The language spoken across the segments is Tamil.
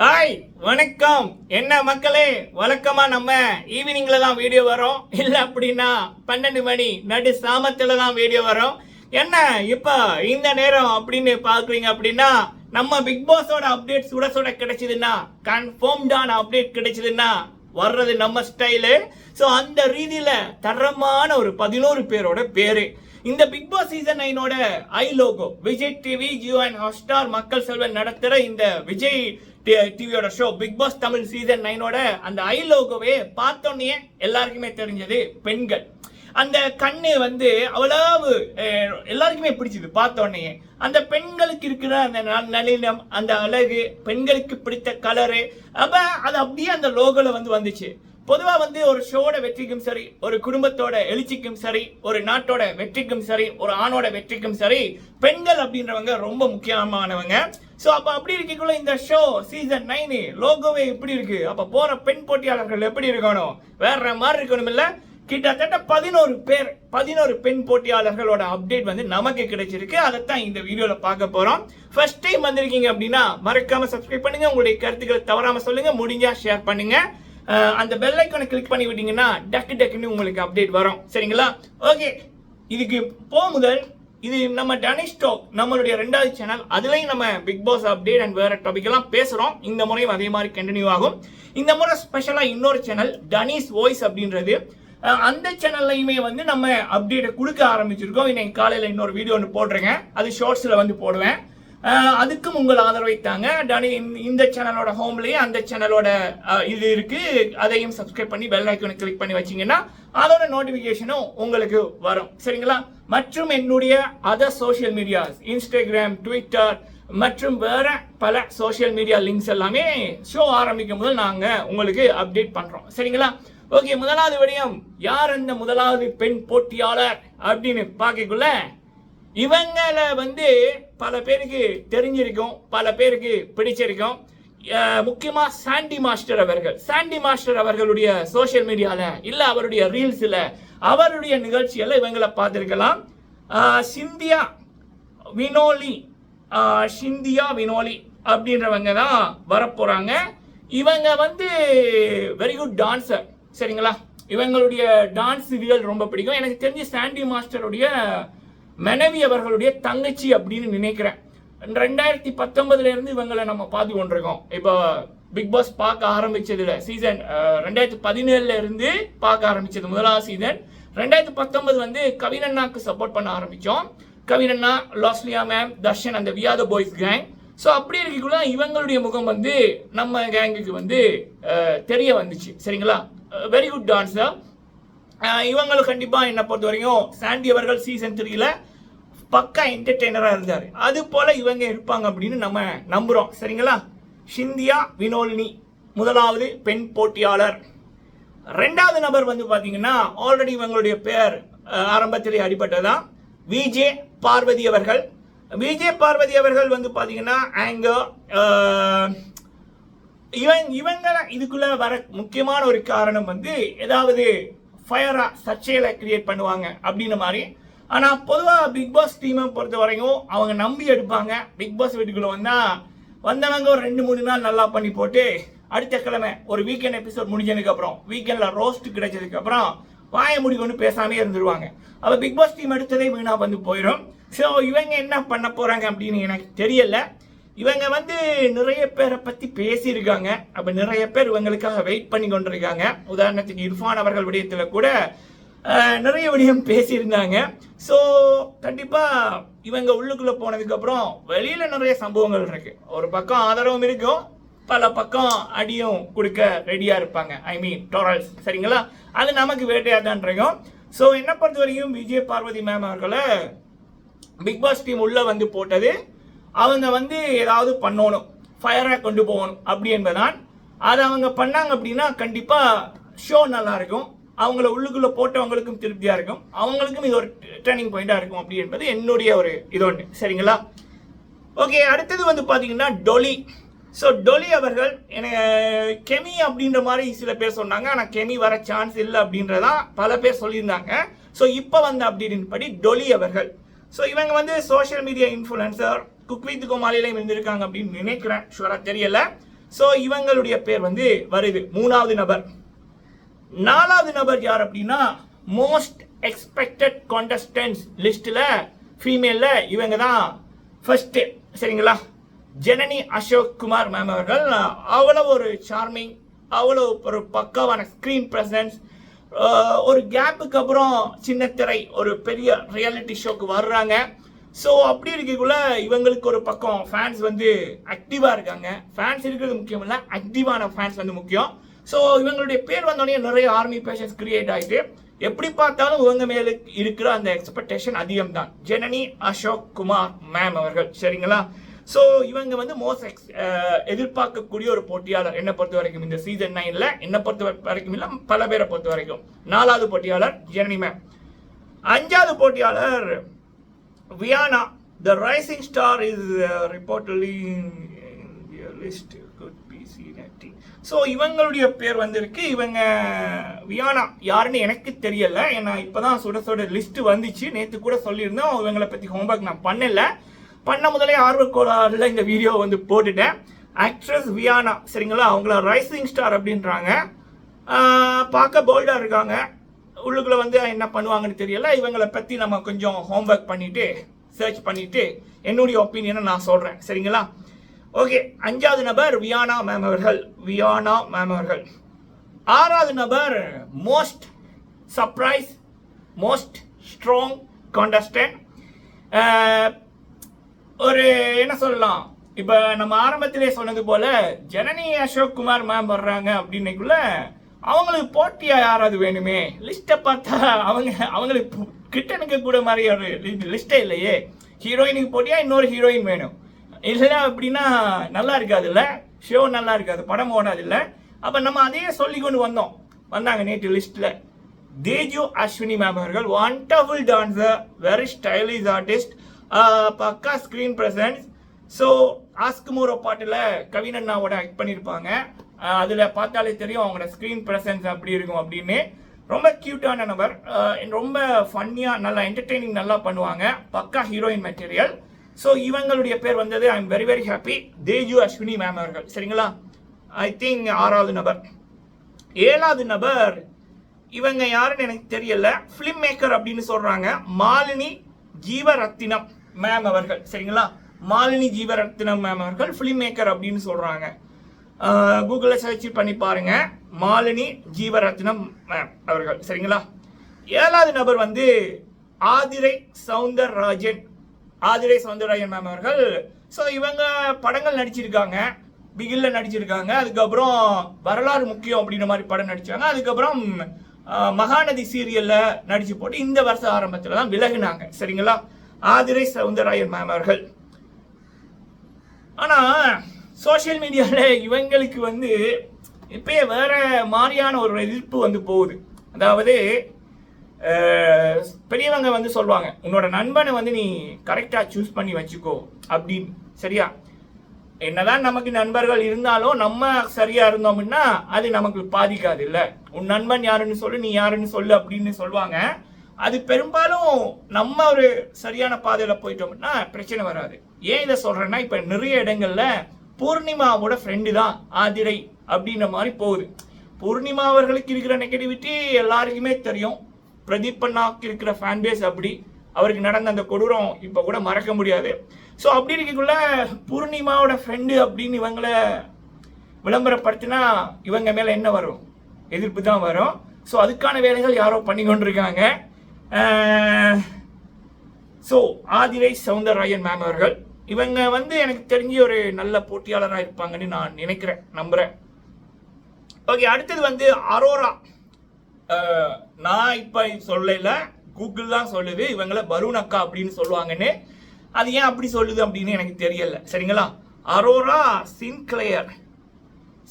ஹாய் வணக்கம். என்ன மக்களே வழக்கமா நம்ம ஈவினிங்ல தான் வீடியோ வரும். இல்ல அப்படின்னா பன்னெண்டு மணி நடு சாமத்துல தான் வீடியோ வரும். என்ன இப்ப இந்த நேரம் அப்படின்னு பாக்குறீங்க அப்படின்னா நம்ம பிக் பாஸோட அப்டேட் சுட சுட கிடைச்சதுன்னா கன்ஃபார்ம்டான அப்டேட் கிடைச்சதுன்னா வர்றது நம்ம ஸ்டைலு ஸோ அந்த ரீதியில் தரமான ஒரு பதினோரு பேரோட பேரு. இந்த Bigg Boss season நைனோட eye logo Vijay TV Jio and Hotstar மக்கள் செல்வன் நடத்துகிற இந்த விஜய் டிவியோட show Bigg Boss Tamil season நைனோட அந்த ஐ லோகோவே பார்த்தோன்னே எல்லாருக்குமே தெரிஞ்சது பெண்கள். அந்த கண்ணு வந்து அவ்வளவு எல்லாருக்குமே பிடிச்சது பார்த்தோன்னே. அந்த பெண்களுக்கு இருக்கிற அந்த ந- நளினம் அந்த அழகு பெண்களுக்கு பிடித்த கலரு அப்ப அது அப்படியே அந்த லோகோல வந்து வந்துச்சு. பொதுவாக வந்து ஒரு ஷோட வெற்றிக்கும் சரி ஒரு குடும்பத்தோட எழுச்சிக்கும் சரி ஒரு நாட்டோட வெற்றிக்கும் சரி ஒரு ஆணோட வெற்றிக்கும் சரி பெண்கள் அப்படின்றவங்க ரொம்ப முக்கியமானவங்க. ஸோ அப்போ அப்படி இருக்கக்குள்ள இந்த ஷோ சீசன் நைனு லோகோவே எப்படி இருக்கு. அப்போ போற பெண் போட்டியாளர்கள் எப்படி இருக்கணும்? வேற மாதிரி இருக்கணும் இல்லை கிட்டத்தட்ட பதினோரு பேர் பதினோரு பெண் போட்டியாளர்களோட அப்டேட் வந்து நமக்கு கிடைச்சிருக்கு. தான் இந்த வீடியோல பார்க்க போறோம். ஃபர்ஸ்ட் டைம் வந்திருக்கீங்க அப்படின்னா மறக்காம சப்ஸ்கிரைப் பண்ணுங்க. உங்களுடைய கருத்துக்களை தவறாம சொல்லுங்க. முடிஞ்சா ஷேர் பண்ணுங்க. அந்த பெல் ஐக்கானை கிளிக் பண்ணி விட்டீங்கன்னா டக்கு டக்குன்னு உங்களுக்கு அப்டேட் வரும். சரிங்களா? ஓகே இதுக்கு போ முதல் இது நம்ம டனிஷ் டாக் நம்மளுடைய ரெண்டாவது சேனல் அதுலேயும் நம்ம பிக் பாஸ் அப்டேட் அண்ட் வேற டாபிக் எல்லாம் பேசுறோம். இந்த முறையும் அதே மாதிரி கண்டினியூ ஆகும். இந்த முறை ஸ்பெஷலா இன்னொரு சேனல் டனிஸ் வாய்ஸ் அப்படின்றது. அந்த சேனல்லையுமே வந்து நம்ம அப்டேட்டை கொடுக்க ஆரம்பிச்சிருக்கோம். இன்னைக்கு காலையில் இன்னொரு வீடியோ ஒன்று போடுறேங்க அது ஷார்ட்ஸில் வந்து போடுவேன். அதுக்கும் உங்கள் ஆதரவை தாங்க. இந்த- சேனலோட ஹோம்லேயே அந்த சேனலோட இது இருக்கு. அதையும் சப்ஸ்கிரைப் பண்ணி பெல் ஐக்கனை கிளிக் பண்ணி வச்சிங்கன்னா அதோட நோட்டிஃபிகேஷனும் உங்களுக்கு வரும். சரிங்களா? மற்றும் என்னுடைய other social medias Instagram Twitter மற்றும் வேற பல சோஷியல் மீடியா லிங்க்ஸ் எல்லாமே ஷோ ஆரம்பிக்கும் போது நாங்கள் உங்களுக்கு அப்டேட் பண்ணுறோம் சரிங்களா? ஓகே முதலாவது விடயம் யார் அந்த முதலாவது பெண் போட்டியாளர் அப்படின்னு பார்க்கக்குள்ள இவங்களை வந்து பல பேருக்கு தெரிஞ்சிருக்கும் பல பேருக்கு பிடிச்சிருக்கும். முக்கியமாக சாண்டி மாஸ்டர் அவர்கள். சாண்டி மாஸ்டர் அவர்களுடைய சோஷியல் மீடியாவில் இல்லை அவருடைய ரீல்ஸில் அவருடைய நிகழ்ச்சியில் இவங்களை பார்த்துருக்கலாம். சிந்தியா வினோலி சிந்தியா வினோலி அப்படின்றவங்க தான் வரப்போகிறாங்க இவங்க வந்து வெரி குட் டான்சர் சரிங்களா? இவங்களுடைய டான்ஸ் இதுகள் ரொம்ப பிடிக்கும். எனக்கு தெரிஞ்சு சாண்டி மாஸ்டருடைய மனைவி அவர்களுடைய தங்கச்சி அப்படின்னு நினைக்கிறேன். ரெண்டாயிரத்தி பத்தொன்பதுல இருந்து இவங்களை நம்ம பார்த்து கொண்டிருக்கோம். இப்போ பிக் பாஸ் பார்க்க ஆரம்பிச்சதுல சீசன் ரெண்டாயிரத்தி பதினேழுல இருந்து பார்க்க ஆரம்பிச்சது முதலாவது சீசன் ரெண்டாயிரத்தி பத்தொன்பது வந்து கவினண்ணாக்கு சப்போர்ட் பண்ண ஆரம்பிச்சோம். கவினண்ணா லாஸ்லியா மேம் தர்ஷன் அந்த வியாத பாய்ஸ் கேங் ஸோ அப்படி இருக்கக்குள்ள இவங்களுடைய முகம் வந்து நம்ம கேங்குக்கு வந்து தெரிய வந்துச்சு. சரிங்களா? வெரி குட் டான்ஸர் இவங்களும் கண்டிப்பாக என்ன பொறுத்த வரைக்கும் சாண்டி அவர்கள் சீசன் த்ரீல பக்கா என்டர்டெய்னராக இருந்தார். அது போல் இவங்க இருப்பாங்க அப்படின்னு நம்ம நம்புகிறோம் சரிங்களா? சிந்தியா வினோலினி முதலாவது பெண் போட்டியாளர். ரெண்டாவது நபர் வந்து பார்த்தீங்கன்னா ஆல்ரெடி இவங்களுடைய பேர் ஆரம்பத்திலே அடிபட்டதான் விஜே பார்வதி அவர்கள். விஜே பார்வதி அவர்கள் வந்து பார்த்தீங்கன்னா ஆங்கர் இவன் இவங்க இதுக்குள்ளே வர முக்கியமான ஒரு காரணம் வந்து ஏதாவது ஃபயராக சர்ச்சையில் கிரியேட் பண்ணுவாங்க அப்படின்ற மாதிரி. ஆனால் பொதுவாக பிக் பாஸ் டீமை பொறுத்த வரைக்கும் அவங்க நம்பி எடுப்பாங்க. பிக் பாஸ் வீட்டுக்குள்ளே வந்தால் வந்தவங்க ஒரு ரெண்டு மூணு நாள் நல்லா பண்ணி போட்டு அடுத்த கிழமை ஒரு வீக்கெண்ட் எபிசோட் முடிஞ்சதுக்கப்புறம் வீக்கெண்டில் ரோஸ்ட் கிடைச்சதுக்கப்புறம் வாய முடிக்கொண்டு பேசாமே இருந்துருவாங்க. அப்போ பிக் பாஸ் டீம் எடுத்ததே வீணாக வந்து போயிடும் ஸோ இவங்க என்ன பண்ண போகிறாங்க அப்படின்னு எனக்கு தெரியலை. இவங்க வந்து நிறைய பேரை பத்தி பேசியிருக்காங்க. அப்ப நிறைய பேர் இவங்களுக்காக வெயிட் பண்ணி கொண்டிருக்காங்க. உதாரணத்துக்கு இர்ஃபான் அவர்கள் விடயத்துல கூட நிறைய விடயம் பேசியிருந்தாங்க. ஸோ கண்டிப்பா இவங்க உள்ளுக்குள்ள போனதுக்கப்புறம் வெளியில் வெளியில நிறைய சம்பவங்கள் இருக்கு. ஒரு பக்கம் ஆதரவும் இருக்கும். பல பக்கம் அடியும் கொடுக்க ரெடியா இருப்பாங்க. ஐ மீன் டொரல்ஸ் சரிங்களா? அது நமக்கு வேட்டையாக தான் இருக்கும். ஸோ என்ன பொறுத்த வரைக்கும் விஜய் பார்வதி மேம் அவர்களை பிக் பாஸ் டீம் உள்ள வந்து போட்டது அவங்க வந்து ஏதாவது பண்ணணும் ஃபயராக கொண்டு போகணும் அப்படி என்பதான் அதை அவங்க பண்ணாங்க அப்படின்னா கண்டிப்பாக ஷோ நல்லாயிருக்கும் அவங்கள உள்ளுக்குள்ளே போட்டவங்களுக்கும் திருப்தியாக இருக்கும். அவங்களுக்கும் இது ஒரு டேர்னிங் பாயிண்டாக இருக்கும் அப்படி என்பது என்னுடைய ஒரு இது ஒன்று சரிங்களா? ஓகே அடுத்தது வந்து பார்த்தீங்கன்னா டொலி. ஸோ டொலி அவர்கள் எனக்கு கெமி அப்படின்ற மாதிரி சில பேர் சொன்னாங்க. ஆனால் கெமி வர சான்ஸ் இல்லை அப்படின்றதா பல பேர் சொல்லியிருந்தாங்க. ஸோ இப்போ வந்த அப்படின்படி டொலி அவர்கள். ஸோ இவங்க வந்து social media influencer cook with கோமாளிலையும் இருந்திருக்காங்க அப்படின்னு நினைக்கிறேன். ஷுவராக தெரியல. ஸோ இவங்களுடைய பேர் வந்து வருது. மூணாவது நபர். நாலாவது நபர் யார் அப்படின்னா மோஸ்ட் எக்ஸ்பெக்டட் கான்டஸ்டன்ஸ் லிஸ்ட்டில் ஃபீமேலில் இவங்க தான் ஃபர்ஸ்ட்டு சரிங்களா? ஜனனி அசோக் குமார் மேம் அவர்கள் அவ்வளோ ஒரு சார்மிங் அவ்வளோ ஒரு பக்காவான ஸ்க்ரீன் ப்ரெசன்ஸ் ஒரு கேப்புக்கு அப்புறம் சின்னத்திரை ஒரு பெரிய ரியாலிட்டி ஷோக்கு வர்றாங்க. ஸோ அப்படி இருக்கக்குள்ள இவங்களுக்கு ஒரு பக்கம் ஃபேன்ஸ் வந்து ஆக்டிவாக இருக்காங்க. ஃபேன்ஸ் இருக்கிறது முக்கியம் இல்லை ஆக்டிவான ஃபேன்ஸ் வந்து முக்கியம். ஸோ இவங்களுடைய பேர் வந்தோடனே நிறைய ஆர்மி பேஷன்ஸ் கிரியேட் ஆகிட்டு எப்படி பார்த்தாலும் இவங்க மேல இருக்கிற அந்த எக்ஸ்பெக்டேஷன் அதிகம் தான் ஜனனி அசோக் குமார் மேம் அவர்கள் சரிங்களா? ஸோ இவங்க வந்து மோஸ்ட் எக்ஸ் எதிர்பார்க்கக்கூடிய ஒரு போட்டியாளர். என்னை பொறுத்த வரைக்கும் இந்த சீசன் நைன்ல என்னை பொறுத்த வரைக்கும் இல்லை பல பேரை பொறுத்த வரைக்கும். நாலாவது போட்டியாளர் ஜனனி மேம் அஞ்சாவது போட்டியாளர் Viyana the rising star is reportedly list good PC Nutty so இவங்களுடைய பேர் வந்திருக்கு. இவங்க வியானா யாருன்னு எனக்கு தெரியல. ஏன்னா இப்போ தான் சுட சுட லிஸ்ட் வந்துச்சு. நேற்று கூட சொல்லியிருந்தோம். இவங்களை பற்றி ஹோம்ஒர்க் நான் பண்ணல. பண்ண முதலே ஆர்வக்கோளாறுல இந்த வீடியோ வந்து போட்டுட்டேன். ஆக்ட்ரஸ் வியானா சரிங்களா? அவங்கள ரைசிங் ஸ்டார் அப்படின்றாங்க. பார்க்க போல்டாக இருக்காங்க. உள்ளுக்குள்ள வந்து என்ன பண்ணுவாங்கன்னு தெரியல. இவங்களை பற்றி நம்ம கொஞ்சம் ஹோம்ஒர்க் பண்ணிட்டு சர்ச் பண்ணிட்டு என்னுடைய ஒப்பீனியனை நான் சொல்கிறேன் சரிங்களா? ஓகே அஞ்சாவது நபர் வியானா மேம் அவர்கள். வியானா மேம் அவர்கள். ஆறாவது நபர் most surprise most strong contestant ஒரு என்ன சொல்லலாம்? இப்போ நம்ம ஆரம்பத்திலே சொன்னது போல ஜனனி அசோக் குமார் மேம் வர்றாங்க அப்படின்னைக்குள்ள அவங்களுக்கு போட்டியா யாராவது வேணுமே? லிஸ்ட்டை பார்த்தா அவங்க அவங்களுக்கு பு- கிட்ட கூட மாதிரி ஒரு லிஸ்ட்டே இல்லையே. ஹீரோயினுக்கு போட்டியா? இன்னொரு ஹீரோயின் வேணும். இல்லை அப்படின்னா நல்லா இருக்காதுல்ல? ஷோ நல்லா இருக்காது படம் ஓடாது இல்லை அப்போ நம்ம அதையே சொல்லி கொண்டு வந்தோம். வந்தாங்க நேற்று லிஸ்ட்டில் தேஜு அஸ்வினி மேம் அவர்கள் wonderful dancer very stylish artist பக்கா ஸ்க்ரீன் ப்ரெசன்ஸ் ஸோ ஆஸ்குமோரோ பாட்டில் கவினண்ணாவோட ஆக்ட் பண்ணியிருப்பாங்க அதில் பார்த்தாலே தெரியும் அவங்களோட ஸ்க்ரீன் ப்ரெசன்ஸ் அப்படி இருக்கும் அப்படின்னு. ரொம்ப க்யூட்டான நபர். ரொம்ப ஃபன்னியாக நல்லா என்டர்டெய்னிங் நல்லா பண்ணுவாங்க. பக்கா ஹீரோயின் மெட்டீரியல் ஸோ இவங்களுடைய பேர் வந்தது I am very very happy Teju Ashwini ma'am அவர்கள். சரிங்களா? ஐ திங்க் ஆறாவது நபர். ஏழாவது நபர் இவங்க யாருன்னு எனக்கு தெரியல. ஃபிலிம் மேக்கர் அப்படின்னு சொல்கிறாங்க மாலினி ஜீவரத்தினம் மேம் அவர்கள். சரிங்களா? மாலினி ஜீவரத்தினம் மேம் அவர்கள் ஃபிலிம் மேக்கர் அப்படின்னு சொல்கிறாங்க கூகுளில் சர்ச் பண்ணி பாருங்க. மாலினி ஜீவரத்னம் மேம் அவர்கள். சரிங்களா? ஏழாவது நபர் வந்து ஆதிரை சவுந்தரராஜன். ஆதிரை சவுந்தரராஜன் மேம் அவர்கள். ஸோ இவங்க படங்கள் நடிச்சிருக்காங்க. பிகில்ல நடிச்சிருக்காங்க. அதுக்கப்புறம் வரலாறு முக்கியம் அப்படின்ற மாதிரி படம் நடிச்சாங்க. அதுக்கப்புறம் மகாநதி சீரியல்ல நடிச்சு போட்டு இந்த வருஷ ஆரம்பத்தில் தான் விலகுனாங்க. சரிங்களா? ஆதிரை சவுந்தரராயன் மேம் அவர்கள். ஆனால் சோஷியல் மீடியாவில் இவங்களுக்கு வந்து இப்பயே வேற மாதிரியான ஒரு எதிர்ப்பு வந்து போகுது. அதாவது பெரியவங்க வந்து சொல்லுவாங்க உன்னோட நண்பனை வந்து நீ கரெக்டாக சூஸ் பண்ணி வச்சுக்கோ அப்படின்னு. சரியா? என்னதான் நமக்கு நண்பர்கள் இருந்தாலும் நம்ம சரியா இருந்தோம்னா அது நமக்கு பாதிக்காது இல்லை. உன் நண்பன் யாருன்னு சொல்லு நீ யாருன்னு சொல்லு அப்படின்னு சொல்லுவாங்க அது பெரும்பாலும் நம்ம ஒரு சரியான பாதையில் போயிட்டோம்னா பிரச்சனை வராது. ஏன் இதை சொல்றேன்னா இப்போ நிறைய இடங்கள்ல பூர்ணிமாவோட ஃப்ரெண்டு தான் ஆதிரை அப்படின்ற மாதிரி போகுது. பூர்ணிமா அவர்களுக்கு இருக்கிற நெகட்டிவிட்டி எல்லாருக்குமே தெரியும். பிரதீப் அண்ணாவுக்கு இருக்கிற ஃபேன் பேஸ் அப்படி. அவருக்கு நடந்த அந்த கொடூரம் இப்போ கூட மறக்க முடியாது. ஸோ அப்படி இருக்கக்குள்ள பூர்ணிமாவோட ஃப்ரெண்டு அப்படின்னு இவங்கள விளம்பரப்படுத்தினா இவங்க மேலே என்ன வரும்? எதிர்ப்பு தான் வரும். ஸோ அதுக்கான வேலைகள் யாரோ பண்ணி கொண்டிருக்காங்க. ஸோ ஆதிரை சவுந்தரராயன் மேம் அவர்கள். இவங்க வந்து எனக்கு தெரிஞ்சு ஒரு நல்ல போட்டியாளராக இருப்பாங்கன்னு நான் நினைக்கிறேன் நம்புகிறேன் ஓகே அடுத்தது வந்து அரோரா நான் இப்போ சொல்லல கூகுள் தான் சொல்லுது இவங்கள பருண் அக்கா அப்படின்னு சொல்லுவாங்கன்னு. அது ஏன் அப்படி சொல்லுது அப்படின்னு எனக்கு தெரியல சரிங்களா? அரோரா சின்க்ளேயர்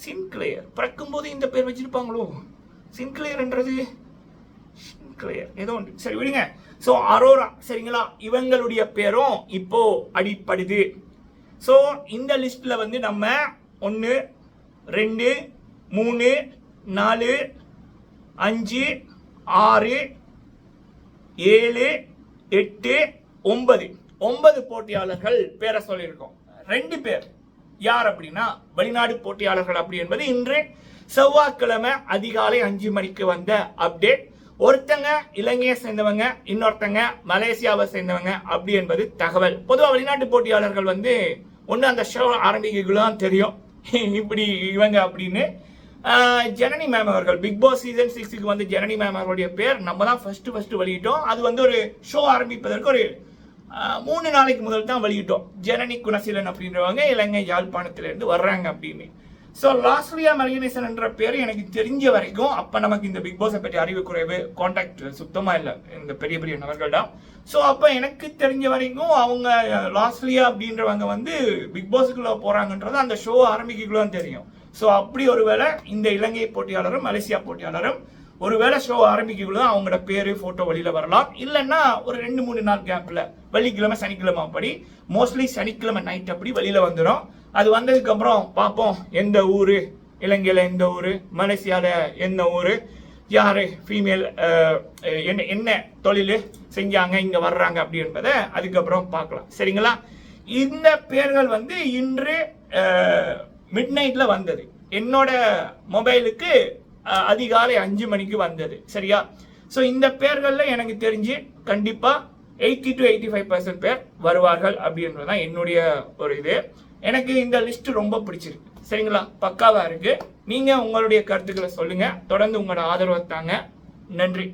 சின்க்ளேயர் பிறக்கும்போது இந்த பேர் வச்சிருப்பாங்களோ? சின்க்ளேயர்ன்றது கிளியர் ஏதோ ஒன்று. சரி விடுங்க. ஸோ அரோரா சரிங்களா? இவங்களுடைய பேரும் இப்போ அடிப்படுது. ஸோ இந்த லிஸ்ட்ல வந்து நம்ம ஒன்று ரெண்டு மூணு நாலு அஞ்சு ஆறு ஏழு எட்டு ஒன்பது. ஒன்பது போட்டியாளர்கள் பேரை சொல்லியிருக்கோம். ரெண்டு பேர். யார் அப்படின்னா வெளிநாடு போட்டியாளர்கள் அப்படி என்பது இன்று செவ்வாய்க்கிழமை அதிகாலை அஞ்சு மணிக்கு வந்த அப்டேட் ஒருத்தங்க இலங்கையை சேர்ந்தவங்க இன்னொருத்தங்க மலேசியாவை சேர்ந்தவங்க அப்படி என்பது தகவல். பொதுவாக வெளிநாட்டு போட்டியாளர்கள் வந்து ஒன்று அந்த ஷோ ஆரம்பிக்கலாம் தெரியும். இப்படி இவங்க அப்படின்னு. ஜனனி மேம் அவர்கள் பிக் பாஸ் சீசன் சிக்ஸுக்கு வந்து ஜனனி மேம் அவர்களுடைய பேர் நம்ம தான் ஃபஸ்ட்டு ஃபஸ்ட்டு வெளியிட்டோம். அது வந்து ஒரு ஷோ ஆரம்பிப்பதற்கு ஒரு மூணு நாளைக்கு முதல் தான் வெளியிட்டோம். ஜனனி குணசீலன் அப்படின்றவங்க இலங்கை யாழ்ப்பாணத்திலேருந்து வர்றாங்க அப்படின்னு. ஸோ லாஸ்லியா மரியனேசன் என்ற பேர் எனக்கு தெரிஞ்ச வரைக்கும் அப்போ நமக்கு இந்த பிக் பாஸை பற்றி அறிவு குறைவு கான்டாக்ட் சுத்தமாக இல்லை. இந்த பெரிய பெரிய நபர்கள்டா ஸோ அப்போ எனக்கு தெரிஞ்ச வரைக்கும் அவங்க லாஸ்லியா அப்படின்றவங்க வந்து பிக் பாஸுக்குள்ளே போகிறாங்கன்றது அந்த ஷோ ஆரம்பிக்கக்குள்ள தான் தெரியும். ஸோ அப்படி ஒருவேளை இந்த இலங்கை போட்டியாளரும் மலேசியா போட்டியாளரும் ஒருவேளை ஷோ ஆரம்பிக்கக்குள்ள அவங்களோட பேரு ஃபோட்டோ வழியில் வரலாம். இல்லைன்னா ஒரு ரெண்டு மூணு நாள் கேப்பில் வெள்ளிக்கிழமை சனிக்கிழமை அப்படி மோஸ்ட்லி சனிக்கிழமை நைட் அப்படி வெளியில் வந்துடும் அது வந்ததுக்கு அப்புறம் பார்ப்போம். எந்த ஊர்? இலங்கையில் எந்த ஊர்? மலேசியாவில் எந்த ஊர்? யார் ஃபீமேல் என்ன என்ன தொழில் செஞ்சாங்க இங்கே வர்றாங்க அப்படி என்பதை அதுக்கப்புறம் பார்க்கலாம். சரிங்களா? இந்த பேர்கள் வந்து இன்று மிட் நைட்டில் வந்தது. என்னோட மொபைலுக்கு அதிகாலை அஞ்சு மணிக்கு வந்தது. சரியா? ஸோ இந்த பேர்களில் எனக்கு தெரிஞ்சு கண்டிப்பாக eighty to eighty five percent பேர் வருவார்கள் அப்படின்றது தான் என்னுடைய ஒரு இது. எனக்கு இந்த லிஸ்ட் ரொம்ப பிடிச்சிருக்கு. சரிங்களா? பக்காவா இருக்கு. நீங்க உங்களுடைய கருத்துக்களை சொல்லுங்க. தொடர்ந்து உங்களோட ஆதரவை தாங்க. நன்றி.